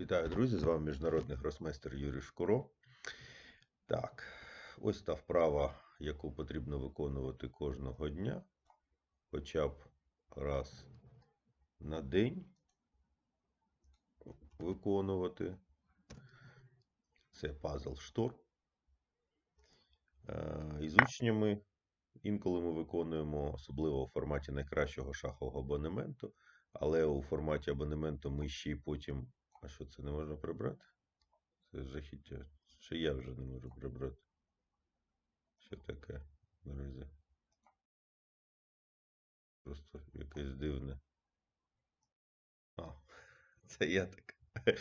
Вітаю, друзі! З вами міжнародний гросмейстер Юрій Шкуро. Так, ось та вправа, яку потрібно виконувати кожного дня, хоча б раз на день виконувати. Це пазл штор. Е, Із учнями інколи ми виконуємо, особливо у форматі найкращого шахового абонементу. Але у форматі абонементу ми ще й потім. А що це не можна прибрати? Це жахіття. Ще я вже не можу прибрати. Що таке, друзі? Просто якесь дивне. А, це я так.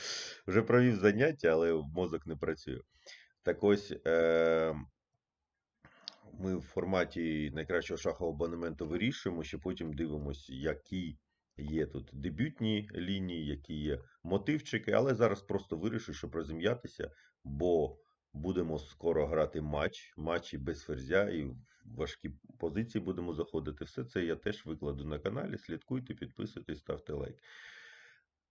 Вже провів заняття, але мозок не працює. Так ось е- ми в форматі найкращого шахового абонементу вирішуємо, що потім дивимося, які є тут дебютні лінії, які є мотивчики, але зараз просто вирішу, щоб розім'ятися, бо будемо скоро грати матч, матчі без ферзя і в важкі позиції будемо заходити. Все це я теж викладу на каналі. Слідкуйте, підписуйтесь, ставте лайк.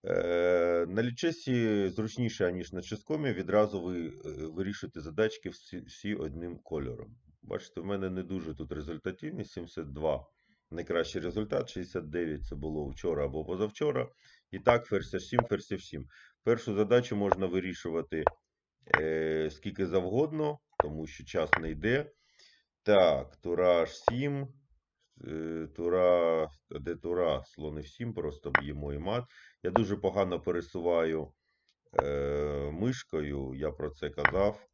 Е, на лічесі зручніше, ніж на ческомі, відразу ви е, вирішуєте задачки всі, всі одним кольором. Бачите, в мене не дуже тут результативність 72 найкращий результат. 69 це було вчора або позавчора. І так, ферзь H7, ферзь F7. Першу задачу можна вирішувати е, скільки завгодно, тому що час не йде. Так, тура H7. е, Тура, де тура? Слон F7, просто б'ємо і мат. Я дуже погано пересуваю е, мишкою, я про це казав.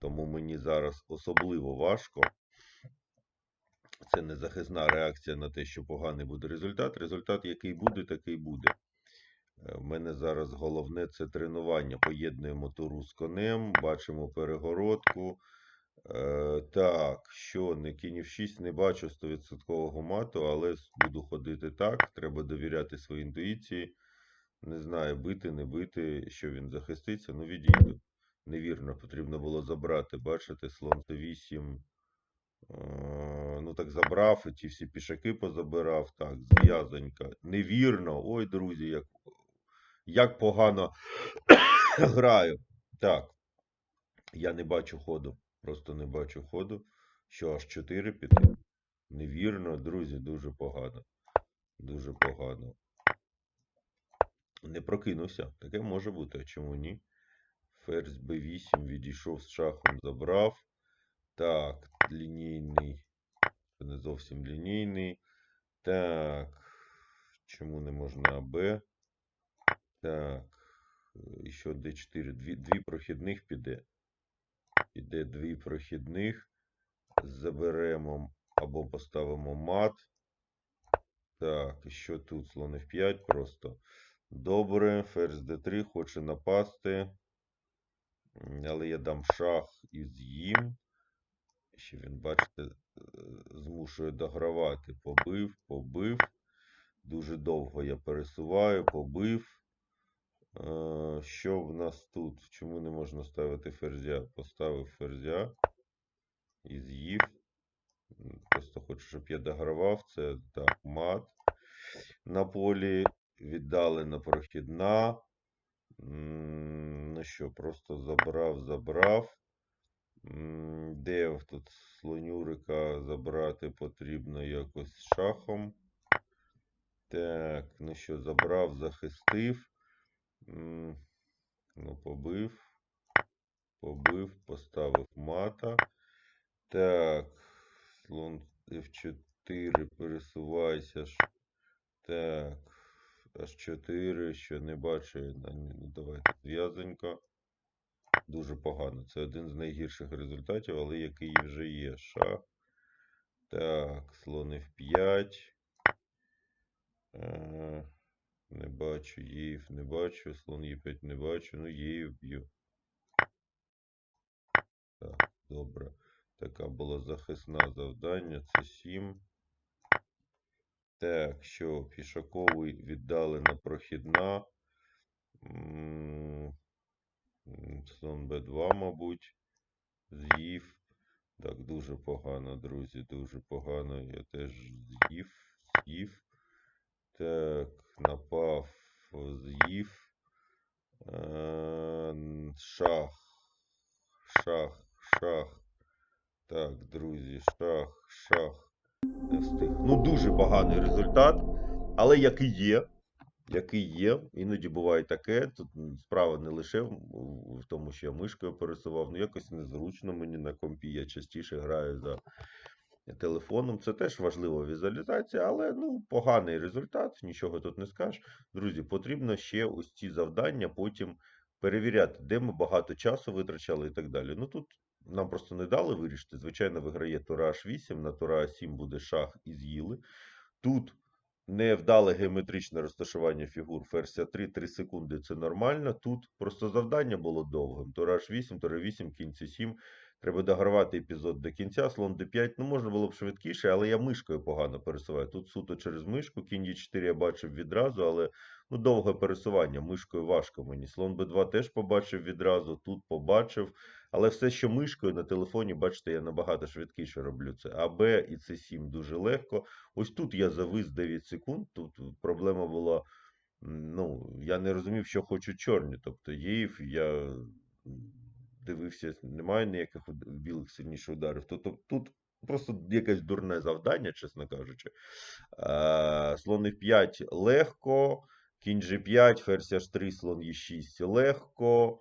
Тому мені зараз особливо важко. Це не захисна реакція на те, що поганий буде результат. Результат, який буде, такий буде. Е, В мене зараз головне це тренування. Поєднуємо туру з конем, бачимо перегородку. Е, так, що не кінь в 6 не бачу 100% мату, але буду ходити так. Треба довіряти своїй інтуїції. Не знаю, бити, не бити, що він захиститься. Ну, відійду. Невірно, потрібно було забрати. Бачите, слон Т8. Е, Ну, так забрав, і ті всі пішаки позабирав. Так, зв'язонька. Невірно. Ой, друзі, як, як погано граю. Так. Я не бачу ходу. Просто не бачу ходу. Що аж 4 піти. Невірно, друзі, дуже погано. Дуже погано. Не прокинувся. Таке може бути, а чому ні? Ферзь b8 відійшов з шахом, забрав. Так, лінійний. Це не зовсім лінійний. Так. Чому не можна АБ? Так. І що D4. Дві, дві прохідних піде. Піде дві прохідних. Заберемо або поставимо мат. Так, і що тут? Слон F5 просто. Добре. Ферзь D3 хоче напасти. Але я дам шах і з'їм. Ще він, бачите, змушує догравати. Побив, побив. Дуже довго я пересуваю, побив. Е, Що в нас тут? Чому не можна ставити ферзя? Поставив ферзя і з'їв. Просто хочу, щоб я догравав. Це так, мат. На полі віддалена прохідна. Ну що, просто забрав, забрав. Де тут слонюрика забрати потрібно якось шахом. Так, ну що, забрав, захистив. Ну, побив. Побив, поставив мата. Так, слон F4, пересувайся. Так, H4, що не бачу. Ну, давайте зв'язонька. Дуже погано. Це один з найгірших результатів, але який вже є. Шах. Так, слон F5. Е, Не бачу, Єїв не бачу, слон Е5 не бачу, ну Єїв б'ю. Так, добре. Така була захисна завдання. Це 7. Так, що пішаковий віддалена прохідна. Слон Б2, мабуть. З'їв. Так, дуже погано, друзі, дуже погано. Я теж з'їв, з'їв. Так, напав, з'їв. Е, Шах. Шах, шах. Так, друзі, шах, шах. Не встиг. Ну, дуже поганий результат. Але який є, який є. Іноді буває таке. Тут справа не лише в, тому, що я мишкою пересував, ну якось незручно мені на компі. Я частіше граю за телефоном. Це теж важлива візуалізація, але ну, поганий результат, нічого тут не скажеш. Друзі, потрібно ще ось ці завдання потім перевіряти, де ми багато часу витрачали і так далі. Ну тут нам просто не дали вирішити. Звичайно, виграє Тура H8, на Тура А7 буде шах і з'їли. Тут невдале геометричне розташування фігур ферзь 3 3 секунди це нормально. Тут просто завдання було довгим. Тораж H8, Тура 8, кінь C7. Треба догравати епізод до кінця. Слон d5. Ну, можна було б швидкіше, але я мишкою погано пересуваю. Тут суто через мишку. Кінь d4 я бачив відразу, але ну, довге пересування. Мишкою важко мені. Слон b2 теж побачив відразу, тут побачив. Але все, що мишкою на телефоні, бачите, я набагато швидкіше роблю це. А Б і С7 дуже легко. Ось тут я завис 9 секунд. Тут проблема була. Ну, я не розумів, що хочуть чорні. Тобто Єїв я дивився, немає ніяких білих сильніших ударів. Тут, тут просто якесь дурне завдання, чесно кажучи. Е, Слон F5 легко, кінь G5, ферзь H3, слон E6 легко.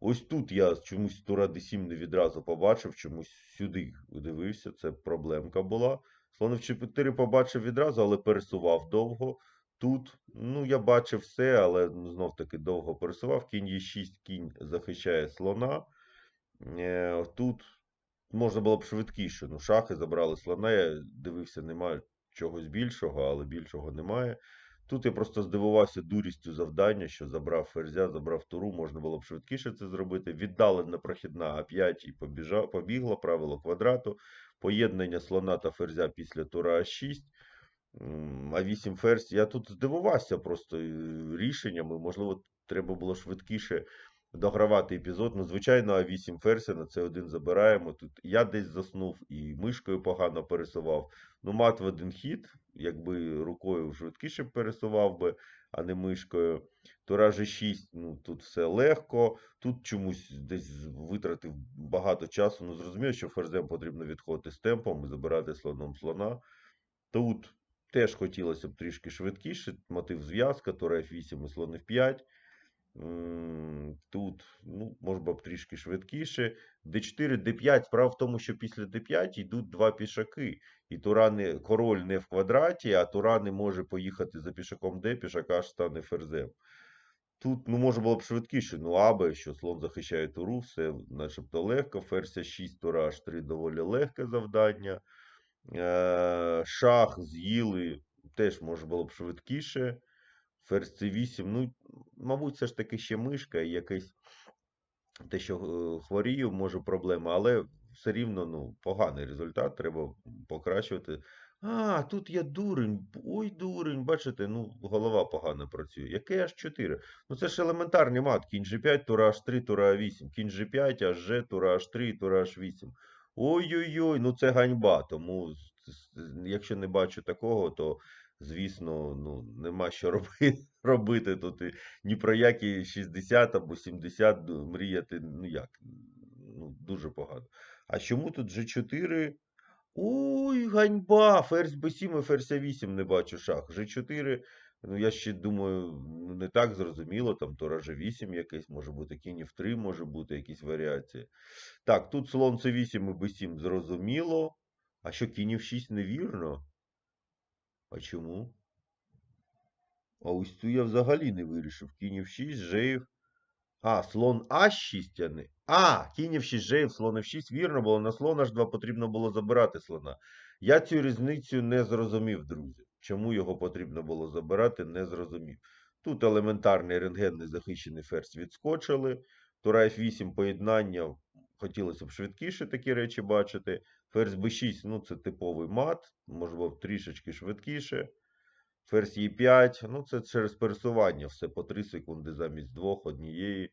Ось тут я чомусь Тура D7 не відразу побачив, чомусь сюди дивився, це проблемка була. Слон F4 побачив відразу, але пересував довго. Тут, ну, я бачив все, але ну, знов таки довго пересував. Кінь Е6, кінь захищає слона. Е, Тут можна було б швидкіше. Ну, шахи забрали слона. Я дивився, немає чогось більшого, але більшого немає. Тут я просто здивувався дурістю завдання, що забрав ферзя, забрав туру, можна було б швидкіше це зробити. Віддалена прохідна А5 і побіжа, побігла, правило квадрату. Поєднання слона та ферзя після тура А6. М, А8 ферзь. Я тут здивувався просто е, рішеннями. Можливо, треба було швидкіше догравати епізод. Ну, звичайно, А8 ферзя на це один забираємо. Тут я десь заснув і мишкою погано пересував. Ну, мат в один хід, якби рукою швидкіше пересував би, а не мишкою. Тура G6, ну тут все легко. Тут чомусь десь витратив багато часу. Ну, зрозуміло, що ферзем потрібно відходити з темпом і забирати слоном слона. Тут теж хотілося б трішки швидкіше. Мотив зв'язка, Тура F8 і слон F5. Тут, ну, може б трішки швидкіше. D4, D5. Справа в тому, що після D5 йдуть два пішаки. І Тура король не в квадраті, а Тура може поїхати за пішаком D, пішак аж стане ферзем. Тут, ну, може було б швидкіше, ну, аби, що слон захищає туру, все начебто легко. Ферзь 6, Тура H3 доволі легке завдання. Е, Шах з'їли, теж може було б швидкіше. Ферзь C8, ну, мабуть, все ж таки ще мишка і якесь те, що е, хворію, може проблема, але все рівно ну, поганий результат, треба покращувати. А, тут я дурень. Ой, дурень, бачите, ну, голова погано працює. Яке аж 4? Ну це ж елементарний мат. Кінь G5, тура H3, тура А8. Кінь G5, HG, тура H3, тура H8. Ой-ой-ой, ну це ганьба. Тому, якщо не бачу такого, то, звісно, ну, нема що робити, робити тут. Ні про які 60 або 70 мріяти, ну як, ну, дуже погано. А чому тут G4? Ой, ганьба! Ферзь b7 і ферзь А8 не бачу шах. G4, ну я ще думаю, ну не так зрозуміло, там Тура G8 якийсь може бути, кінь F3 може бути якісь варіації. Так, тут слон C8 і b7 зрозуміло. А що кінь F6 невірно? А чому? А ось цю я взагалі не вирішив. Кінь F6, Жеїв. А, слон А6, а не. А, кінь F6, Жеїв, слон F6. Вірно було, на слон H2 потрібно було забирати слона. Я цю різницю не зрозумів, друзі. Чому його потрібно було забирати, не зрозумів. Тут елементарний рентгенний захищений ферзь відскочили. Тура F8 поєднання. Хотілося б швидкіше такі речі бачити. Ферзь B6, ну це типовий мат, можливо, трішечки швидкіше. Ферзь Е5, ну це через пересування, все по 3 секунди замість двох, однієї.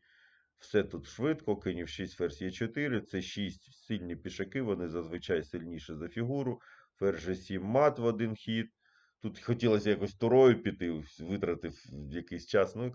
Все тут швидко, кінь 6, ферзь Е4, це 6 сильні пішаки, вони зазвичай сильніші за фігуру. Ферзь G7 мат в один хід. Тут хотілося якось турою піти, витратив якийсь час. Ну,